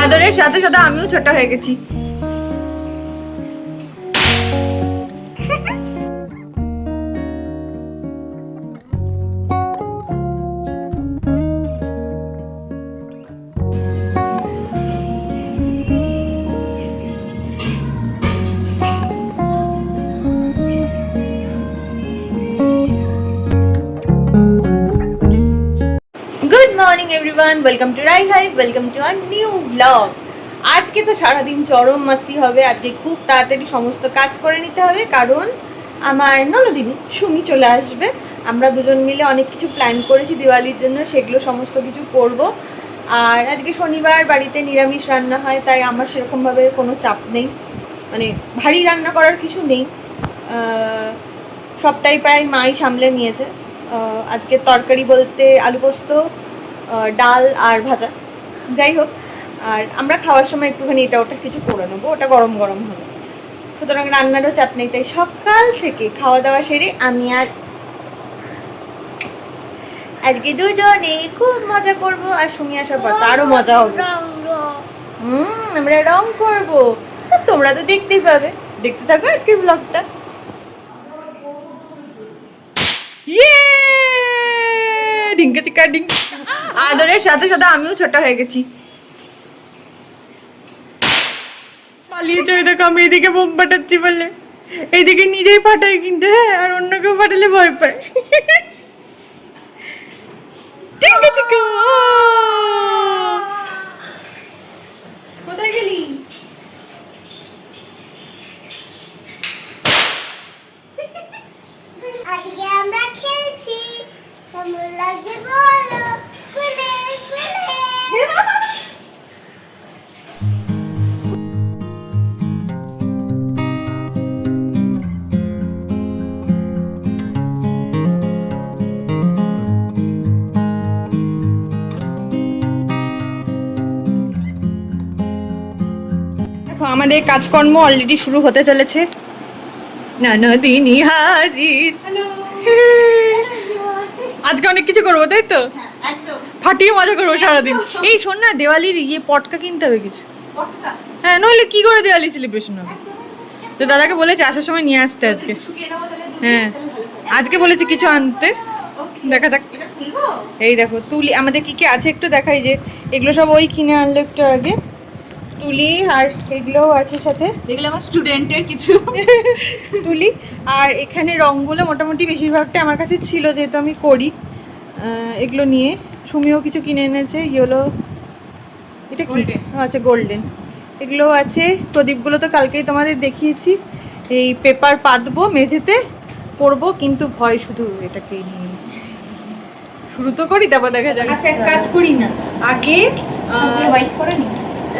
আদরের সাথে সাথে আমিও ছোট হয়ে গেছি। Everyone welcome to Rai hi welcome to our new blog আজকে তো সারাদিন চরম মাস্তি হবে, আজকে খুব তাড়াতাড়ি সমস্ত কাজ করে নিতে হবে, কারণ আমার ননদিনী সুমি চলে আসবে। আমরা দুজন মিলে অনেক কিছু প্ল্যান করেছি দিওয়ালির জন্য, সেগুলো সমস্ত কিছু করব। আর আজকে শনিবার, বাড়িতে নিরামিষ রান্না হয়, তাই আমার সেরকমভাবে কোনো চাপ নেই। মানে ভারী রান্না করার কিছু নেই। সবটাই প্রায় মাই সামলে নিয়েছে। আজকে তরকারি বলতে আলু পোস্ত ডাল আর ভাজা। যাই হোক, আর আমরা খাওয়ার সময় একটুখানি এটা ওটা কিছু করে নেব, ওটা গরম গরম হবে। সুতরাং রান্নারও চাপ নেই, তাই সকাল থেকে খাওয়া দাওয়া সেরে আমি আর আজকে দুজনে খুব মজা করব আর সুমি আসার পর তো আরও মজা হবে। হুম, আমরা রং করব। তোমরা তো দেখতেই পাবে। দেখতে থাকো আজকের ব্লগটা ইয়ে চিকা ডিঙ্ক আদরের সাথে সাথে আমিও ছোট হয়ে গেছি। পালিয়ে চলে দেখো আমি এদিকে বোম ফাটাচ্ছি বলে। এইদিকে নিজেই ফাটাই কিন্তু হ্যাঁ আর অন্য কেউ ফাটালে ভয় পায়। আমাদের কাজকর্ম অলরেডি শুরু হতে চলেছে। ননদিনী হাজির। আজকে অনেক কিছু করব তাই তো? ফাটিয়ে মজা করব সারাদিন। এই শোন না দেওয়ালির ইয়ে পটকা কিনতে হবে কিছু। হ্যাঁ নইলে কি করে দেওয়ালি সেলিব্রেশন হবে? তো দাদাকে বলেছে আসার সময় নিয়ে আসতে আজকে। হ্যাঁ। আজকে বলেছে কিছু আনতে। দেখা যাক। এই দেখো তুলি আমাদের কি কি আছে একটু দেখাই যে এগুলো সব ওই কিনে আনলো একটু আগে। তুলি আর এগুলোও আছে সাথে। দেখলে আমার স্টুডেন্টের কিছু। তুলি। আর এখানে রঙগুলো মোটামুটি বেশিরভাগটা আমার কাছে ছিল যেহেতু আমি করি। এগুলো নিয়ে। সুমিও কিছু কিনে এনেছে ইয়েলো। এটা কি? আচ্ছা গোল্ডেন এগুলো আছে। প্রদীপগুলো তো কালকেই তোমাদের দেখিয়েছি। এই পেপার পাতবো মেঝেতে করব কিন্তু ভয় শুধু এটাকে নিয়ে। শুরু তো করি তারপর দেখা যাক। আচ্ছা এক কাজ করি না। আগে হোয়াইট করে নি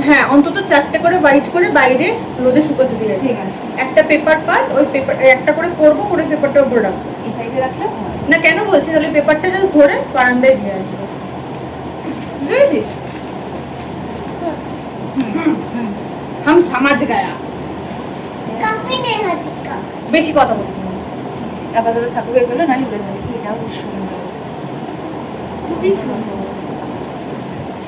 হ্যাঁ অন্তত চারটে করে হোয়াইট করে বাইরে রোদে শুকোতে দিয়ে ঠিক আছে। একটা পেপার পাত ওই পেপার একটা করে করব করে পেপারটা উপরে রাখব। এই সাইডে রাখলে না কেন বলছি? তাহলে পেপারটা জাস্ট ধরে বারান্দায় দিয়ে আসব। বুঝেছিস? হাম সমাজ গায়া। কাপি নেই হাতে কাপ বেশি কথা বলব আপাতত ঠাকুর এগুলো না যাবে। এটাও খুব সুন্দর। খুবই সুন্দর।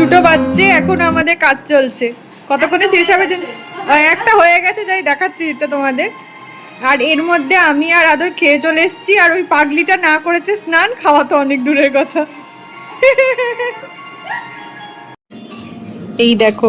দুটো বাজছে, এখন আমাদের কাজ চলছে। কতক্ষণে শেষ হবে একটা হয়ে গেছে, যাই দেখাচ্ছি এটা তোমাদের। আর এর মধ্যে আমি আর আদর খেয়ে চলে এসছি, আর ওই পাগলিটা না করেছে স্নান, খাওয়া তো অনেক দূরের কথা। এই দেখো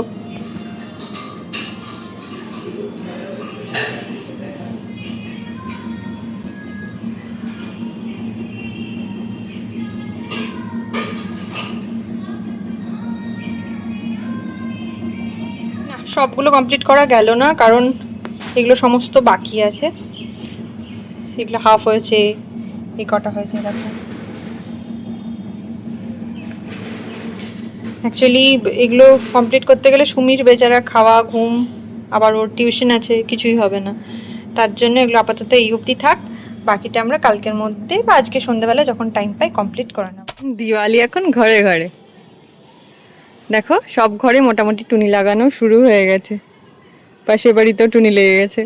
সবগুলো কমপ্লিট করা গেল না, কারণ এগুলো সমস্ত বাকি আছে। এগুলো হাফ হয়েছে, এই কটা হয়েছে দেখো অ্যাকচুয়ালি এগুলো কমপ্লিট করতে গেলে সুমির বেচারা খাওয়া, ঘুম, আবার ওর টিউশন আছে, কিছুই হবে না। তার জন্য এগুলো আপাতত এই অবধি থাক। বাকিটা আমরা কালকের মধ্যে বা আজকে সন্ধ্যাবেলা যখন টাইম পাই কমপ্লিট করে নেব। দিওয়ালি এখন ঘরে ঘরে। দেখো, সব ঘরে মোটামুটি টুনি লাগানো শুরু হয়ে গেছে। পাশের বাড়িতেও টুনি লেগে গেছে।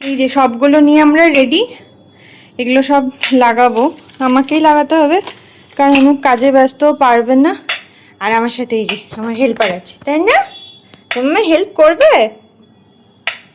এই যে সবগুলো নিয়ে আমরা রেডি এগুলো সব লাগাবো। আমাকেই লাগাতে হবে, কারণ অমুক কাজে ব্যস্ত পারবে না। আর আমার সাথে এই যে, আমার হেল্পার আছে, তাই না? তুমি হেল্প করবে?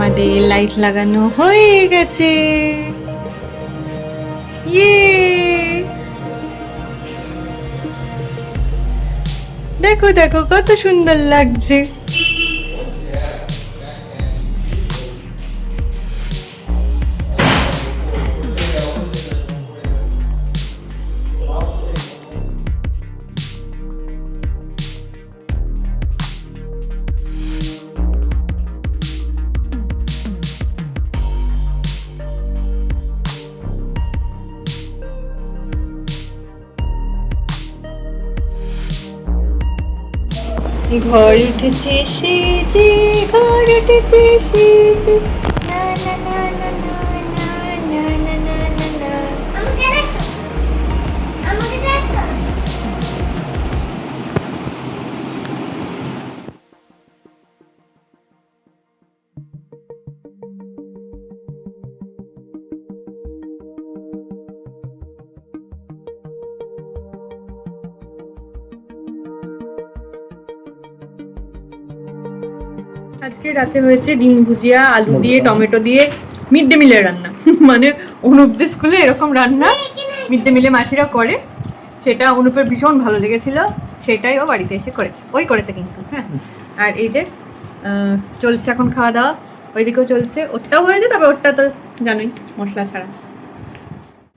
আমাদের লাইট লাগানো হয়ে গেছে। ইয়ে। দেখো দেখো কত সুন্দর লাগছে। ঘর উঠেছে সেজে ঘর উঠেছে সেজে আজকে রাতে হয়েছে ডিম ভুজিয়া আলু দিয়ে টমেটো দিয়ে মিড ডে মিলের রান্না। মানে অনুপদের স্কুলে এরকম রান্না মিড ডে মিলে মাসিরা করে। সেটা অনুপের ভীষণ ভালো লেগেছিল সেটাই ও বাড়িতে এসে করেছে। ওই করেছে কিন্তু হ্যাঁ। আর এই যে চলছে এখন খাওয়া দাওয়া ওইদিকেও চলছে ওটাও হয়েছে তবে ওটা তো জানোই মশলা ছাড়া।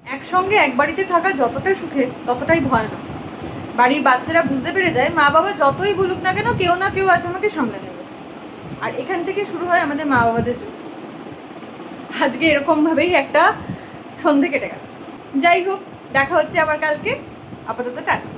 একসঙ্গে এক বাড়িতে থাকা যতটা সুখে ততটাই ভয়ানক। বাড়ির বাচ্চারা বুঝতে পেরে যায় মা বাবা যতই বলুক না কেন কেউ না কেউ আছে আমাকে সামলে নেবে আর এখান থেকে শুরু হয় আমাদের মা বাবাদের যুদ্ধ। আজকে এরকম ভাবেই একটা সন্ধে কেটে গেল। যাই হোক, দেখা হচ্ছে আবার কালকে। আপাতত টাটা।